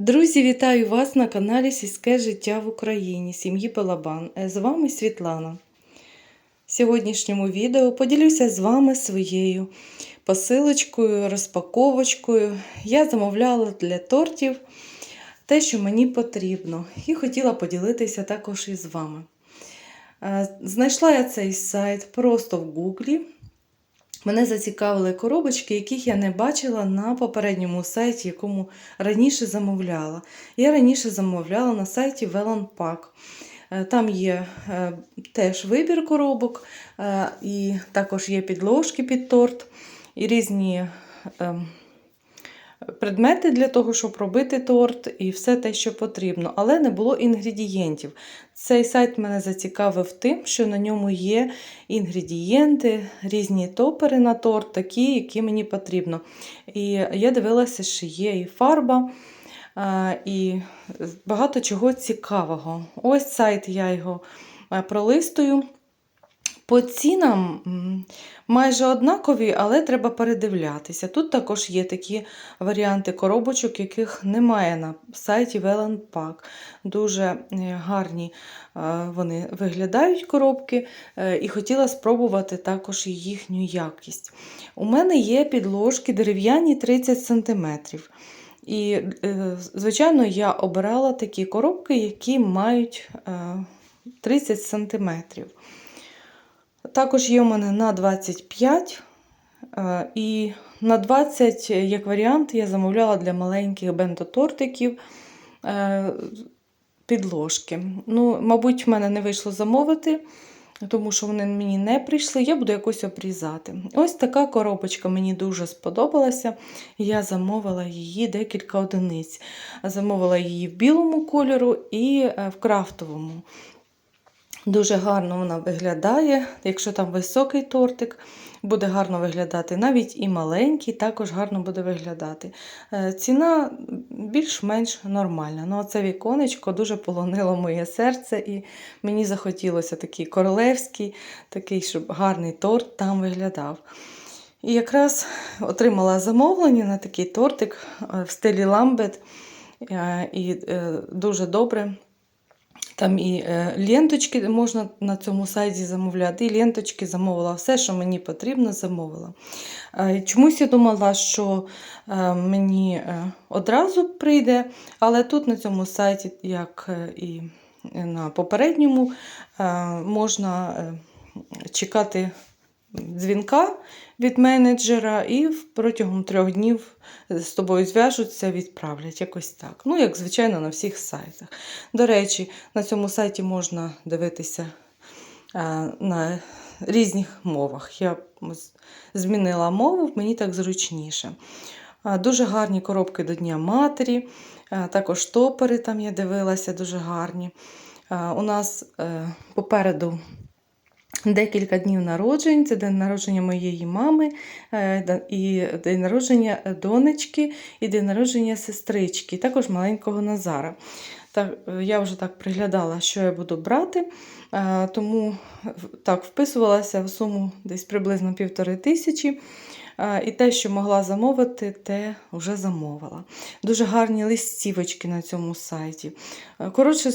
Друзі, вітаю вас на каналі Сільське життя в Україні сім'ї Балабан. Е, З вами Світлана. В сьогоднішньому відео поділюся з вами своєю посилочкою, розпаковочкою. Я замовляла для тортів те, що мені потрібно, і хотіла поділитися також із вами. Е, Знайшла я цей сайт просто в Гуглі. Мене зацікавили коробочки, яких я не бачила на попередньому сайті, якому раніше замовляла. Я раніше замовляла на сайті. Е, Там є е, теж вибір коробок, е, і також є підложки під торт, і різні ем, предмети для того, щоб робити торт, і все те, що потрібно. Але не було інгредієнтів. Цей сайт мене зацікавив тим, що на ньому є інгредієнти, різні топери на торт, такі, які мені потрібно. І я дивилася, що є і фарба, і багато чого цікавого. Ось сайт, я його е, пролистую. По цінам майже однакові, але треба передивлятися. Тут також є такі варіанти коробочок, яких немає на сайті Pack. Дуже е, гарні е, вони виглядають коробки, е, і хотіла спробувати також їхню якість. У мене є підложки дерев'яні 30 см. І, звичайно, я обирала такі коробки, які мають е, 30 см. Також є у мене на 25 е, і на 20, як варіант, я замовляла для маленьких бенто-тортиків е, підложки. Ну, Мабуть, в мене не вийшло замовити, тому що вони мені не прийшли, я буду якось обрізати. Ось така коробочка мені дуже сподобалася. Я замовила її декілька одиниць. Замовила її в білому кольору і е, в крафтовому. Дуже гарно вона виглядає. Якщо там високий тортик, буде гарно виглядати. Навіть і маленький також гарно буде виглядати. Е, Ціна більш-менш нормальна. Ну, Це віконечко дуже полонило моє серце, і мені захотілося такий королевський, такий, щоб гарний торт там виглядав. І якраз отримала замовлення на такий тортик е, в стилі ламбет. Е, І дуже добре. Там і е, ленточки можна на цьому сайті замовляти, і ленточки замовила все, що мені потрібно, замовила. Е, Чомусь я думала, що е, мені одразу прийде, але тут на цьому сайті, як і на попередньому, можна чекати дзвінка від менеджера, і протягом трьох днів з тобою зв'яжуться, відправлять якось так. Ну, як звичайно, на всіх сайтах. До речі, на цьому сайті можна дивитися на різних мовах. Я змінила мову, мені так зручніше. Дуже гарні коробки до Дня Матері, також топери там я дивилася, дуже гарні. У нас е, попереду декілька днів народжень. Це день народження моєї мами, е, і день народження донечки, і день народження сестрички, і також маленького Назара. Е, я вже так приглядала, що я буду брати, е, тому так вписувалася в суму десь приблизно півтори тисячі. Е, І те, що могла замовити, те вже замовила. Дуже гарні листівочки на цьому сайті. Коротше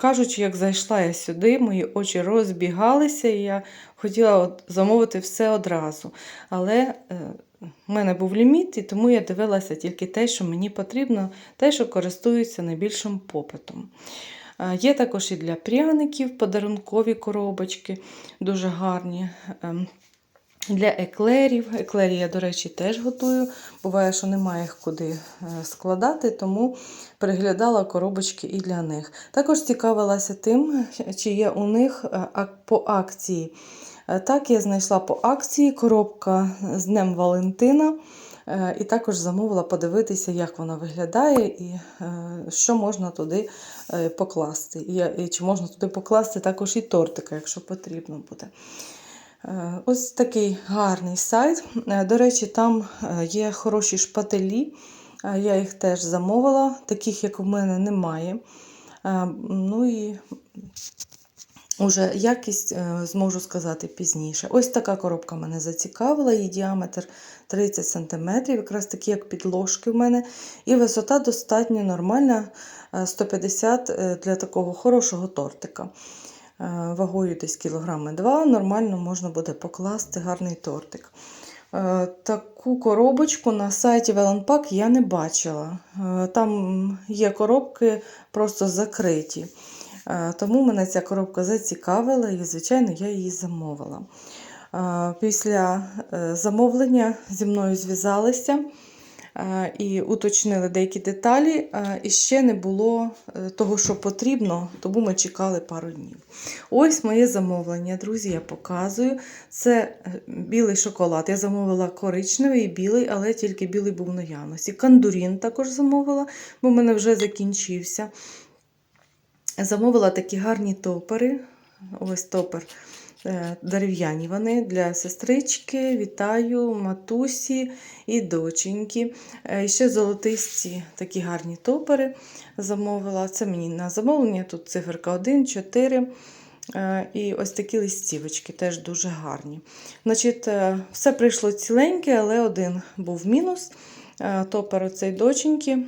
кажучи, як зайшла я сюди, мої очі розбігалися, і я хотіла от замовити все одразу. Але в мене був ліміт, і тому я дивилася тільки те, що мені потрібно, те, що користується найбільшим попитом. Е, Є також і для пряників подарункові коробочки, дуже гарні. Ем, Для еклерів. Еклері я, до речі, теж готую. Буває, що немає їх куди е, складати, тому переглядала коробочки і для них. Також цікавилася тим, чи є у них е, по акції. Е, Так, я знайшла по акції коробка з Днем Валентина. Е, І також замовила подивитися, як вона виглядає і е, що можна туди покласти. І чи можна туди покласти також і тортика, якщо потрібно буде. Ось такий гарний сайт. До речі, там є хороші шпателі. Я їх теж замовила, таких, як у мене, немає. Ну і Уже якість е, зможу сказати пізніше. Ось така коробка мене зацікавила, її діаметр 30 см, якраз такі, як підложки в мене. І висота достатньо нормальна, е, 150 е, для такого хорошого тортика. Е, Вагою десь кілограми 2, нормально можна буде покласти гарний тортик. Е, Таку коробочку на сайті Веланпак я не бачила. Е, Там є коробки просто закриті. Е, Тому мене ця коробка зацікавила і, звичайно, я її замовила. Е, Після е, замовлення зі мною зв'язалися і уточнили деякі деталі. І ще не було того, що потрібно, тому ми чекали пару днів. Ось моє замовлення, друзі, я показую. Це білий шоколад. Я замовила коричневий і білий, але тільки білий був в наявності. Кандурін також замовила, бо в мене вже закінчився. Замовила такі гарні топери. Ось топер е, дерев'яні вони для сестрички. Вітаю, матусі і доченьки. Е, І ще золотисті такі гарні топери замовила. Це мені на замовлення. Тут циферка 1, 4. Е, І ось такі листівочки теж дуже гарні. Значить, все прийшло ціленьке, але один був мінус. Топер оцей доченьки.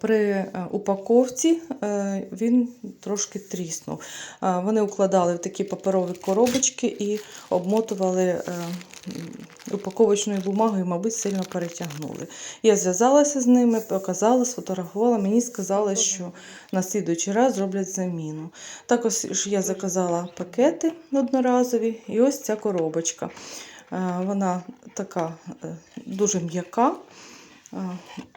При е, упаковці е, він трошки тріснув. Е, Вони укладали в такі паперові коробочки і обмотували упаковочною бумагою, мабуть, сильно перетягнули. Я зв'язалася з ними, показала, сфотографувала. Мені сказали, що на слідуючий раз зроблять заміну. Також я заказала пакети одноразові, і ось ця коробочка. Вона така дуже м'яка.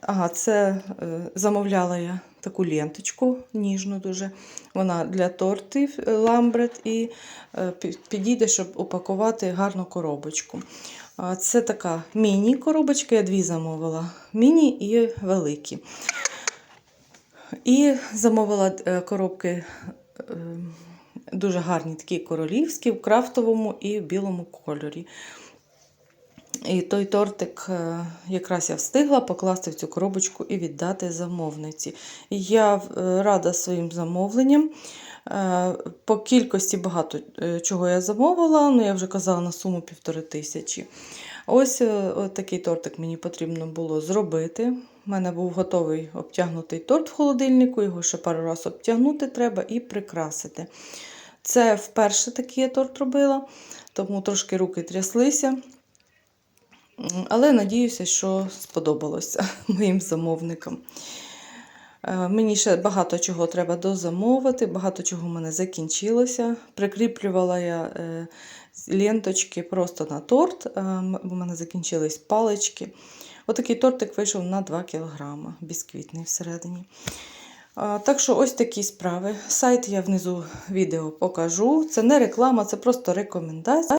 Ага, це е, замовляла я таку ленточку ніжну дуже. Вона для тортів е, ламбрет і е, підійде, щоб упакувати гарну коробочку. Це така міні-коробочка, я дві замовила. Міні і великі. І замовила коробки дуже гарні, такі королівські, в крафтовому і в білому кольорі. І той тортик е, якраз я встигла покласти в цю коробочку і віддати замовниці. Я е, рада своїм замовленням. Е, По кількості багато чого я замовила, ну я вже казала на суму півтори тисячі. Ось такий тортик мені потрібно було зробити. У мене був готовий обтягнутий торт в холодильнику, його ще пару разів обтягнути треба і прикрасити. Це вперше такий я торт робила, тому трошки руки тряслися. Але надіюся, що сподобалося моїм замовникам. Е, Мені ще багато чого треба дозамовити, багато чого в мене закінчилося. Прикріплювала я е, ленточки просто на торт, е, бо в мене закінчились палички. Отакий тортик вийшов на 2 кг, бісквітний всередині. Так що ось такі справи. Сайт я внизу відео покажу. Це не реклама, це просто рекомендація.